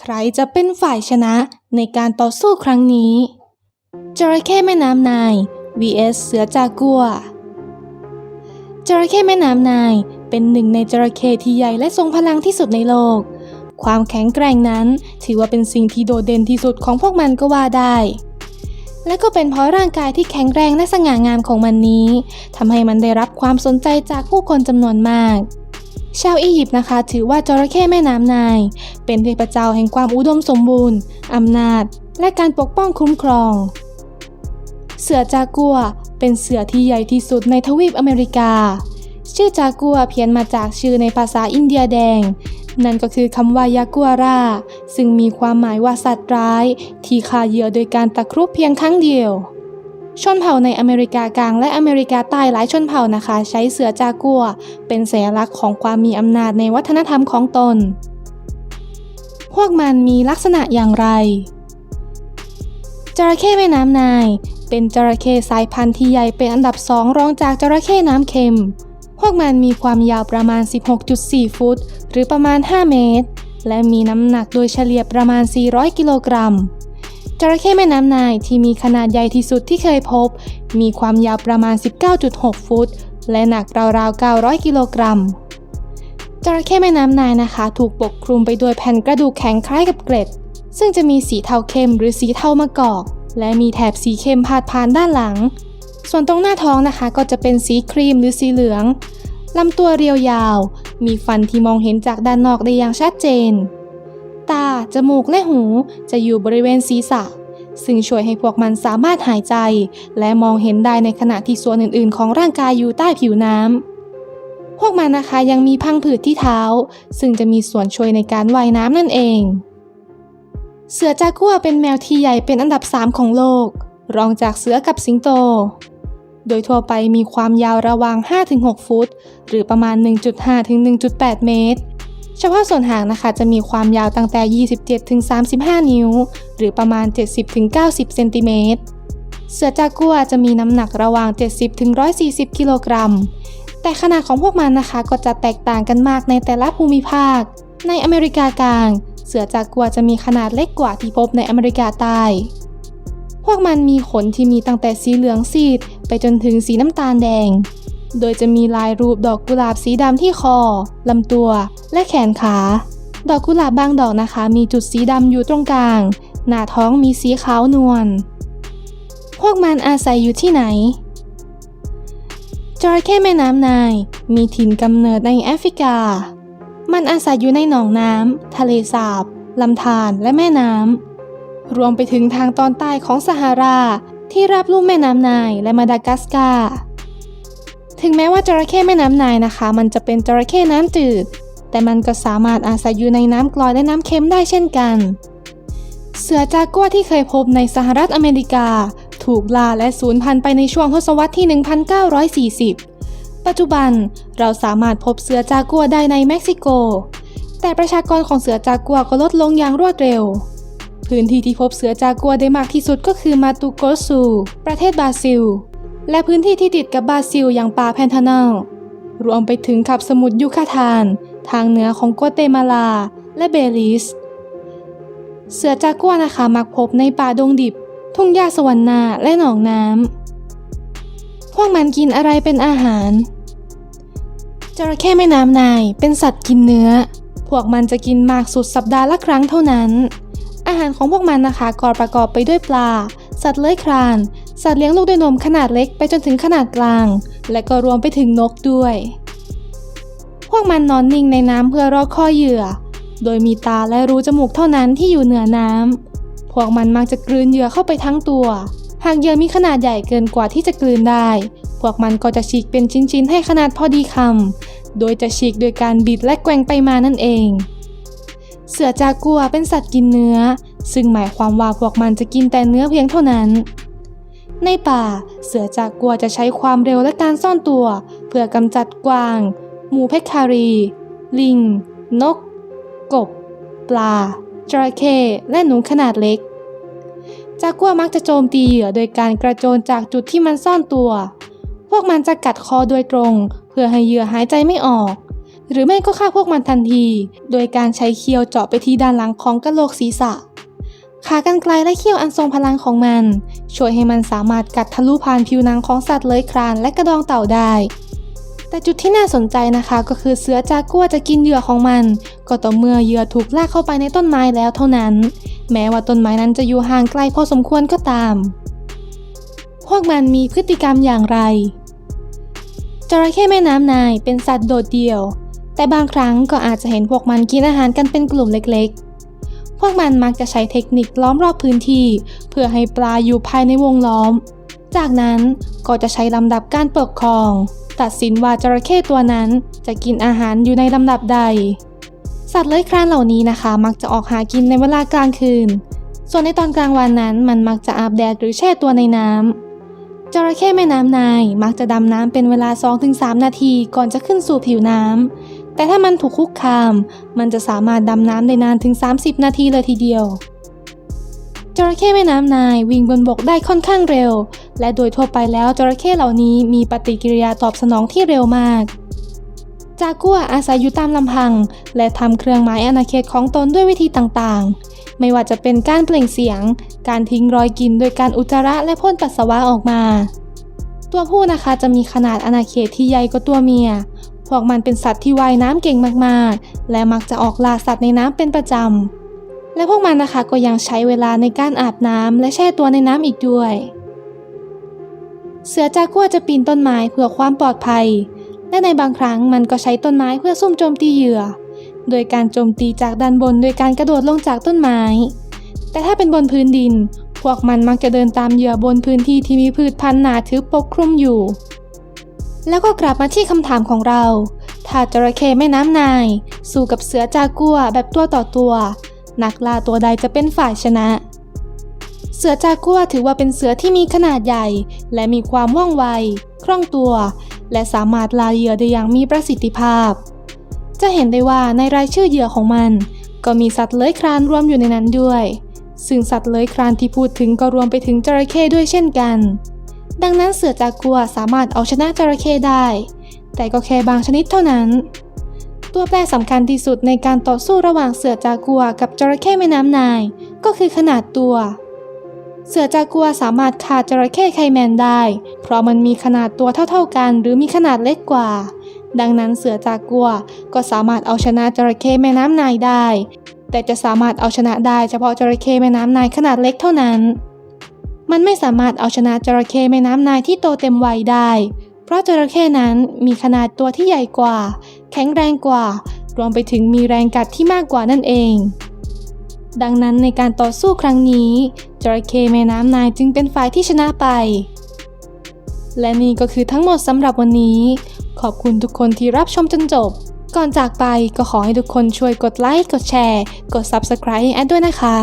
ใครจะเป็นฝ่ายชนะในการต่อสู้ครั้งนี้จระเข้แม่น้ำนาย vs เสือจากัวจระเข้แม่น้ำนายเป็นหนึ่งในจระเข้ที่ใหญ่และทรงพลังที่สุดในโลก ความแข็งแกร่งนั้นถือว่าเป็นสิ่งที่โดดเด่นที่สุดของพวกมันก็ว่าได้ และก็เป็นเพราะร่างกายที่แข็งแรงและสง่างามของมันนี้ทำให้มันได้รับความสนใจจากผู้คนจำนวนมาก ชาวอียิปต์นะคะถือว่าจระเข้แม่น้ำนาย เป็นเทพเจ้าแห่งความอุดมสมบูรณ์อำนาจ และการปกป้องคุ้มครอง เสือจากัวเป็นเสือที่ใหญ่ที่สุดในทวีปอเมริกา ชื่อจากัวเพี้ยนมาจากชื่อในภาษาอินเดียแดง นั่นก็คือคำว่ายากัวรา ซึ่งมีความหมายว่าสัตว์ร้าย ที่ฆ่าเหยื่อโดยการตะครุบเพียงครั้งเดียว ชนเผ่าในอเมริกากลางและอเมริกาใต้หลายชนเผ่านะคะ ใช้เสือจากัว เป็นสัญลักษณ์ของความมีอำนาจในวัฒนธรรมของตน พวกมันมีลักษณะอย่างไร จระเข้แม่น้ำนาย เป็นจระเข้สายพันธุ์ที่ใหญ่เป็นอันดับสองรองจากจระเข้น้ำเค็ม พวกมันมีความยาวประมาณ 16.4 ฟุต หรือประมาณ 5 เมตร และมีน้ำหนักโดยเฉลี่ยประมาณ 400 กิโลกรัม จระเข้แม่น้ำนายที่มีขนาดใหญ่ที่สุดที่เคยพบ มีความยาวประมาณ 19.6 ฟุต และหนักราวๆ 900 กิโลกรัม จระเข้แม่น้ำนายนะคะ ถูกปกคลุมไปด้วยแผ่นกระดูกแข็งคล้ายกับเกล็ด ซึ่งจะมีสีเทาเข้มหรือสีเทามะกอก และมีแถบสีเข้มพาดผ่านด้านหลัง ส่วนตรงหน้าท้องนะคะก็จะเป็นสีครีมหรือสีเหลืองลำตัวเรียวยาว มีฟันที่มองเห็นจากด้านนอกได้อย่างชัดเจน จมูกและหูจะอยู่บริเวณศีรษะ ซึ่งช่วยให้พวกมันสามารถหายใจ และมองเห็นได้ในขณะที่ส่วนอื่นๆ ของร่างกายอยู่ใต้ผิวน้ำพวกมันนะคะยังมีพังผืดที่เท้า ซึ่งจะมีส่วนช่วยในการว่ายน้ำนั่นเอง เสือจากัวเป็นแมวที่ใหญ่เป็นอันดับ 3 ของโลก รองจากเสือกับสิงโต โดยทั่วไปมีความยาวระหว่าง 5-6 ฟุต หรือประมาณ 1.5ถึง1.8 เมตร เฉพาะส่วนหางนะคะจะมีความยาวตั้งแต่ 27ถึง35 นิ้ว หรือประมาณ 70ถึง90 เซนติเมตร เสือจากัวจะมีน้ำหนักระหว่าง 70ถึง140 กิโลกรัม แต่ขนาดของพวกมันนะคะก็จะแตกต่างกันมากในแต่ละภูมิภาค ในอเมริกากลาง เสือจากัวจะมีขนาดเล็กกว่าที่พบในอเมริกาใต้ พวกมันมีขนที่มีตั้งแต่สีเหลืองซีด ไปจนถึงสีน้ำตาลแดง โดยจะมีลายรูปดอกกุหลาบสีดำที่คอลำตัว และแขนขา ดอกกุหลาบบางดอกนะคะ มีจุดสีดำอยู่ตรงกลาง หน้าท้องมีสีขาวนวล พวกมันอาศัยอยู่ที่ไหน จระเข้แม่น้ำนาย มีถิ่นกำเนิดในแอฟริกา มันอาศัยอยู่ในหนองน้ำทะเลสาบลำธารและแม่น้ำ รวมไปถึงทางตอนใต้ของซาฮาราที่รับลุ่มแม่น้ำนายและมาดากัสการ์ ถึงแม้ว่าจระเข้แม่น้ำนายนะคะ มันจะเป็นจระเข้น้ำจืด แต่มันก็สามารถอาศัยอยู่ในน้ำกร่อยและน้ำเค็มได้เช่นกัน เสือจากัวที่เคยพบในสหรัฐอเมริกา ถูกล่าและสูญพันธุ์ไปในช่วงทศวรรษที่ 1940 ปัจจุบันเราสามารถพบเสือจากัวได้ในเม็กซิโก แต่ประชากรของเสือจากัวก็ลดลงอย่างรวดเร็วพื้นที่ที่พบเสือจากัวได้มากที่สุดก็คือมาตูโกซู ประเทศบราซิล และพื้นที่ที่ติดกับบราซิลอย่างป่าแพนทานัลรวมไปถึงขับสมุทรยูคาทาน ทางเหนือของโกเตมาลา และเบลิส เสือจากัวนะคะมักพบในป่าดงดิบ ทุ่งหญ้าสวรรณนาและหนองน้ำพวกมันกินอะไรเป็นอาหาร จระเข้แม่น้ำนายเป็นสัตว์กินเนื้อ พวกมันจะกินมากสุดสัปดาห์ละครั้งเท่านั้น อาหารของพวกมันนะคะก็ประกอบไปด้วยปลา สัตว์เลื้อยคลาน สัตว์เลี้ยงลูกด้วยนมขนาดเล็กไปจนถึงขนาดกลาง และก็รวมไปถึงนกด้วย พวกมันนอนนิ่งในน้ำเพื่อรอคอเหยื่อ โดยมีตาและรูจมูกเท่านั้นที่อยู่เหนือน้ำ พวกมันมักจะกลืนเหยื่อเข้าไปทั้งตัว หากเหยื่อมีขนาดใหญ่เกินกว่าที่จะกลืนได้ พวกมันก็จะฉีกเป็นชิ้นๆ ให้ขนาดพอดีคำ โดยจะฉีกโดยการบิดและแกว่งไปมานั่นเอง เสือจากัวเป็นสัตว์กินเนื้อ ซึ่งหมายความว่าพวกมันจะกินแต่เนื้อเพียงเท่านั้น ในป่า เสือจากกัวจะใช้ความเร็วและการซ่อนตัว เพื่อกำจัดกวาง หมูเพชรคารี ลิง นก กบ ปลา จระเข้และหนูขนาดเล็ก จากกัวมักจะโจมตีเหยื่อโดยการกระโจนจากจุดที่มันซ่อนตัว พวกมันจะกัดคอโดยตรง เพื่อให้เหยื่อหายใจไม่ออกหหรือไม่ก็ฆ่าพวกมันทันที โดยการใช้เคียวเจาะไปที่ด้านหลังของกะโหลกศีรษะ ขากรรไกรและเขี้ยวอันทรงพลังของมัน ช่วยให้มันสามารถกัดทะลุผ่านผิวหนังของสัตว์เลื้อยคลานและกระดองเต่าได้ แต่จุดที่น่าสนใจนะคะก็คือเสือจากัวจะกินเหยื่อของมัน ก็ต่อเมื่อเหยื่อถูกลากเข้าไปในต้นไม้แล้วเท่านั้น แม้ว่าต้นไม้นั้นจะอยู่ห่างไกลพอสมควรก็ตาม พวกมันมีพฤติกรรมอย่างไรจระเข้แม่น้ำนายเป็นสัตว์โดดเดี่ยว แต่บางครั้งก็อาจจะเห็นพวกมันกินอาหารกันเป็นกลุ่มเล็กๆ พวกมันมักจะใช้เทคนิคล้อมรอบพื้นที่ เพื่อให้ปลาอยู่ภายในวงล้อม จากนั้นก็จะใช้ลำดับการปกครอง ตัดสินว่าจระเข้ตัวนั้นจะกินอาหารอยู่ในลำดับใด สัตว์เลื้อยคลานเหล่านี้นะคะ มักจะออกหากินในเวลากลางคืน ส่วนในตอนกลางวันนั้นมันมักจะอาบแดดหรือแช่ตัวในน้ำจระเข้แม่น้ำนายมักจะดำน้ำเป็นเวลา 2-3 นาทีก่อนจะขึ้นสู่ผิวน้ำ แต่ถ้ามันถูกคุกคาม มันจะสามารถดำน้ำได้นานถึง 30 นาทีเลยทีเดียว จระเข้แม่น้ำนายวิ่งบนบกได้ค่อนข้างเร็ว และโดยทั่วไปแล้วจระเข้เหล่านี้มีปฏิกิริยาตอบสนองที่เร็วมาก จากัวอาศัยอยู่ตามลำพัง และทำเครื่องหมายอาณาเขตของตนด้วยวิธีต่างๆ ไม่ว่าจะเป็นการเปล่งเสียง การทิ้งรอยกินโดยการอุจจาระและพ่นปัสสาวะออกมา ตัวผู้นะคะจะมีขนาดอาณาเขตที่ใหญ่กว่าตัวเมีย วกมันเป็นสัตว์ที่ว่ายน้ำเก่งมากๆ และมักจะออกล่าสัตว์ในน้ำเป็นประจำ และพวกมันนะคะก็ยังใช้เวลาในการอาบน้ำและแช่ตัวในน้ำอีกด้วย เสือจากัวจะปีนต้นไม้เพื่อความปลอดภัย และในบางครั้งมันก็ใช้ต้นไม้เพื่อซุ่มโจมตีเหยื่อ โดยการโจมตีจากด้านบนโดยการกระโดดลงจากต้นไม้ แต่ถ้าเป็นบนพื้นดิน พวกมันมักจะเดินตามเหยื่อบนพื้นที่ที่มีพืชพันธุ์หนาทึบปกคลุมอยู่ แล้วก็กลับมาที่คำถามของเรา ถ้าจระเข้แม่น้ำนาย สู้กับเสือจากัวแบบตัวต่อตัว นักล่าตัวใดจะเป็นฝ่ายชนะ เสือจากัวถือว่าเป็นเสือที่มีขนาดใหญ่ และมีความว่องไว คล่องตัว และสามารถล่าเหยื่อได้อย่างมีประสิทธิภาพ จะเห็นได้ว่าในรายชื่อเหยื่อของมัน ก็มีสัตว์เลื้อยคลานรวมอยู่ในนั้นด้วย ซึ่งสัตว์เลื้อยคลานที่พูดถึงก็รวมไปถึงจระเข้ด้วยเช่นกัน ดังนั้นเสือจากัวสามารถเอาชนะจระเข้ได้ แต่ก็แค่บางชนิดเท่านั้น ตัวแปรสำคัญที่สุดในการต่อสู้ระหว่างเสือจากัวกับจระเข้แม่น้ำนาย ก็คือขนาดตัว เสือจากัวสามารถฆ่าจระเข้ไคแมนได้ เพราะมันมีขนาดตัวเท่า ๆกัน หรือมีขนาดเล็กกว่า ดังนั้นเสือจากัวก็สามารถเอาชนะจระเข้แม่น้ำนายได้ แต่จะสามารถเอาชนะได้เฉพาะจระเข้แม่น้ำนายขนาดเล็กเท่านั้น มันไม่สามารถเอาชนะจระเข้แม่น้ำนายที่โตเต็มวัยได้ เพราะจระเข้นั้นมีขนาดตัวที่ใหญ่กว่า แข็งแรงกว่า รวมไปถึงมีแรงกัดที่มากกว่านั่นเอง ดังนั้นในการต่อสู้ครั้งนี้ จระเข้แม่น้ำนายจึงเป็นฝ่ายที่ชนะไป และนี่ก็คือทั้งหมดสำหรับวันนี้ ขอบคุณทุกคนที่รับชมจนจบ ก่อนจากไปก็ขอให้ทุกคนช่วยกดไลค์ กดแชร์ กด Subscribe แอดด้วยนะคะ